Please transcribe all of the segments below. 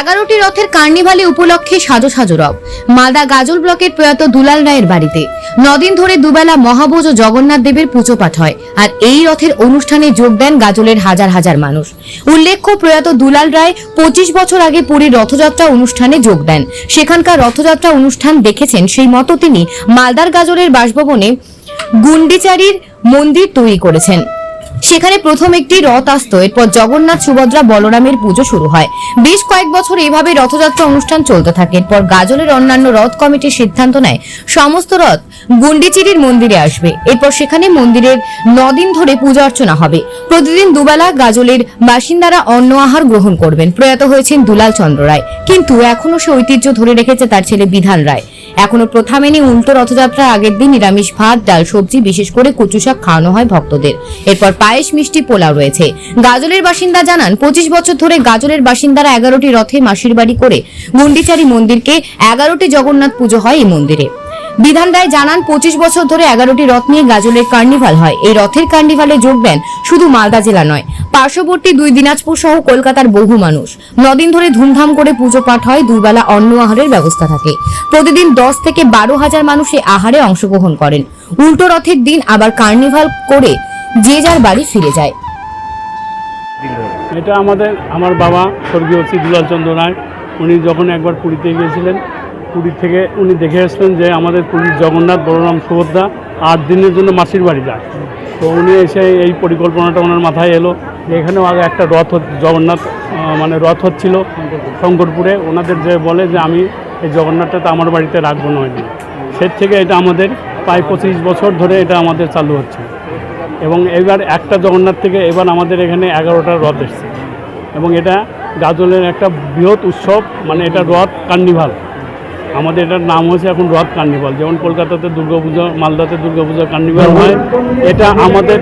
এগারোটি রথের কার্নিভালে উপলক্ষে সাজো সাজো রব। মালদা গাজল ব্লকের প্রয়াত দুলাল রায়ের বাড়িতে। নদিন ধরে দুবেলা মহাভোজ ও জগন্নাথ দেবের পুজো পাঠ হয় আর এই রথের অনুষ্ঠানে যোগ দেন গাজলের হাজার হাজার মানুষ। উল্লেখ্য, প্রয়াত দুলাল রায় পঁচিশ বছর আগে পুরীর রথযাত্রা অনুষ্ঠানে যোগ দেন। সেখানকার রথযাত্রা অনুষ্ঠান দেখেছেন সেই মতো তিনি মালদার গাজলের বাসভবনে গুন্ডিচারির মন্দির তৈরি করেছেন। সেখানে প্রথম একটি রথ আসতো। এরপর জগন্নাথ, সুভদ্রা, বলরামের পুজো শুরু হয়। বেশ কয়েক বছর এইভাবে রথযাত্রা অনুষ্ঠান চলতে থাকে। এরপর গাজলের অন্যান্য রথ কমিটির সিদ্ধান্ত নেয়, সমস্ত রথ গুন্ডিচিরির মন্দিরে আসবে। এরপর সেখানে মন্দিরের নদিন ধরে পূজা অর্চনা হবে। প্রতিদিন দুবেলা গাজলের বাসিন্দারা অন্ন আহার গ্রহণ করবেন। প্রয়াত হয়েছেন দুলাল চন্দ্র রায়। কিন্তু এখনও সে ঐতিহ্য ধরে রেখেছে তার ছেলে বিধান রায়। এখনও প্রথা মেনে উল্টো রথযাত্রার আগের দিন নিরামিষ ভাত, ডাল, সবজি, বিশেষ করে কচু শাক খাওয়ানো হয় ভক্তদের। এরপর পায়েস, মিষ্টি, পোলাও রয়েছে। গাজলের বাসিন্দা জানান, পঁচিশ বছর ধরে গাজলের বাসিন্দারা এগারোটি রথে মাসির বাড়ি করে, গুন্ডিচারি মন্দিরকে এগারোটি জগন্নাথ পুজো হয় এই মন্দিরে। বিধান রায় জানান, পঁচিশ বছর ধরে এগারোটি রথ নিয়ে গাজলের কার্নিভাল হয়। এই রথের কার্নিভালে যোগ দেন শুধু মালদা জেলা নয়, পার্শ্ববর্তী দুই দিনাজপুর সহ কলকাতার বহু মানুষ। নদিন ধরে ধুমধাম করে পুজো পাঠ হয়, দুবেলা অন্ন আহারের ব্যবস্থা থাকে। প্রতিদিন দশ থেকে বারো হাজার মানুষ এই আহারে অংশগ্রহণ করেন। উল্টো রথের দিন আবার কার্নিভাল করে যে যার বাড়ি ফিরে যায়। এটা আমাদের, আমার বাবা স্বর্গীয় শ্রী দুলাল চন্দ্র রায়, উনি যখন একবার পুরীতে গিয়েছিলেন পুরী থেকে উনি দেখে এসেছেন যে আমাদের পুরীর জগন্নাথ, বলরাম, সুভদ্রা আট দিনের জন্য মাসির বাড়ি যায়। তো উনি এসে এই পরিকল্পনাটা ওনার মাথায় এলো যে এখানেও আগে একটা রথ জগন্নাথ মানে রথ হচ্ছিল শঙ্করপুরে। ওনাদের যে বলে যে আমি এই জগন্নাথটা তো আমার বাড়িতে রাখব না হয়নি সে থেকে এটা আমাদের প্রায় পঁচিশ বছর ধরে এটা আমাদের চালু হচ্ছে। এবং এবার একটা জগন্নাথ থেকে এবার আমাদের এখানে এগারোটা রথ এসছে। এবং এটা গাজলের একটা বৃহৎ উৎসব মানে এটা রথ কার্নিভাল। আমাদের এটার নাম হয়েছে এখন রথ কার্নিভাল। যেমন কলকাতাতে দুর্গাপূজা, মালদাতে দুর্গাপূজা কার্নিভাল হয়, এটা আমাদের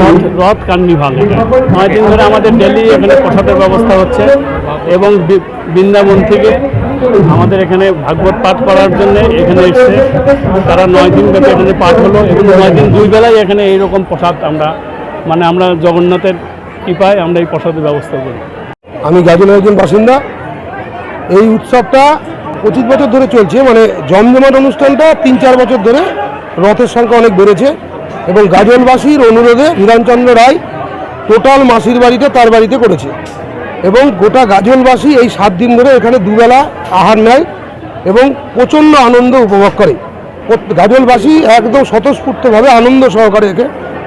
রথ রথ কার্নিভাল এটা। নয় দিন ধরে আমাদের ডেলি এখানে প্রসাদের ব্যবস্থা হচ্ছে এবং বৃন্দাবন থেকে আমাদের এখানে ভাগবত পাঠ করার জন্য এখানে এসছে। তারা নয় দিন ব্যাপী এখানে পাঠ হলো এবং নয় দিন দুই বেলায় এখানে এইরকম প্রসাদ আমরা মানে আমরা জগন্নাথের কৃপায় আমরা এই প্রসাদের ব্যবস্থা করি। আমি গাজলের একজন বাসিন্দা। এই উৎসবটা পঁচিশ বছর ধরে চলছে মানে জমজমাট অনুষ্ঠানটা তিন চার বছর ধরে রথের সংখ্যা অনেক বেড়েছে এবং গাজলবাসীর অনুরোধে বিধানচন্দ্র রায় টোটাল মাসির বাড়িতে তার বাড়িতে করেছে এবং গোটা গাজলবাসী এই সাত দিন ধরে এখানে দুবেলা আহার নেয় এবং প্রচণ্ড আনন্দ উপভোগ করে। গাজলবাসী একদম স্বতঃস্ফূর্তভাবে আনন্দ সহকারে একে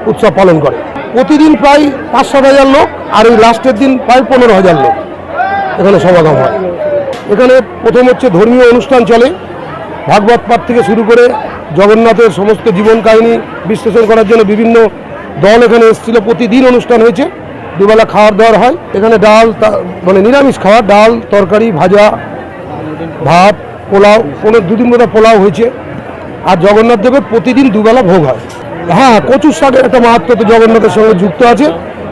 উৎসব পালন করে। প্রতিদিন প্রায় পাঁচ সাত হাজার লোক আর এই লাস্টের দিন প্রায় পনেরো হাজার লোক এখানে সমাগম হয়। এখানে প্রথম হচ্ছে ধর্মীয় অনুষ্ঠান চলে। ভাগবত পাঠ থেকে শুরু করে জগন্নাথের সমস্ত জীবন কাহিনী বিশ্লেষণ করার জন্য বিভিন্ন দল এখানে এসেছিল। প্রতিদিন অনুষ্ঠান হয়েছে। দুবেলা খাওয়ার দাওয়ার হয়। এখানে ডাল মানে নিরামিষ খাওয়ার ডাল, তরকারি, ভাজা, ভাত, পোলাও কোনো দুদিন বোধহয় পোলাও হয়েছে। আর জগন্নাথ দেবের প্রতিদিন দুবেলা ভোগ হয়। হ্যাঁ কচুর শাকের একটা মাহাত্ম তো জগন্নাথের সঙ্গে যুক্ত আছে।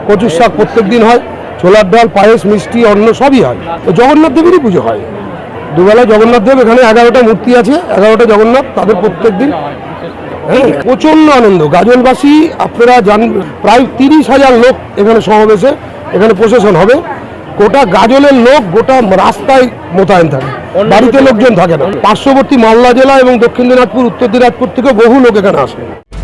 কচুর শাক প্রত্যেক দিন হয়। ছোলার ডাল, পায়েস, মিষ্টি, অন্ন সবই হয়। তো জগন্নাথ দেবেরই পুজো হয়। দুবেলা জগন্নাথ দেব, এখানে এগারোটা মূর্তি আছে, এগারোটা জগন্নাথ, তাদের প্রত্যেক দিন। হ্যাঁ প্রচণ্ড আনন্দ। গাজলবাসী আপনারা জান, প্রায় তিরিশ হাজার লোক এখানে সমাবেশে, এখানে প্রশাসন হবে। গোটা গাজলের লোক গোটা রাস্তায় মোতায়েন থাকে। বাড়িতে লোকজন থাকে না। পার্শ্ববর্তী মালদা জেলা এবং দক্ষিণ দিনাজপুর, উত্তর দিনাজপুর থেকে বহু লোক এখানে আসে।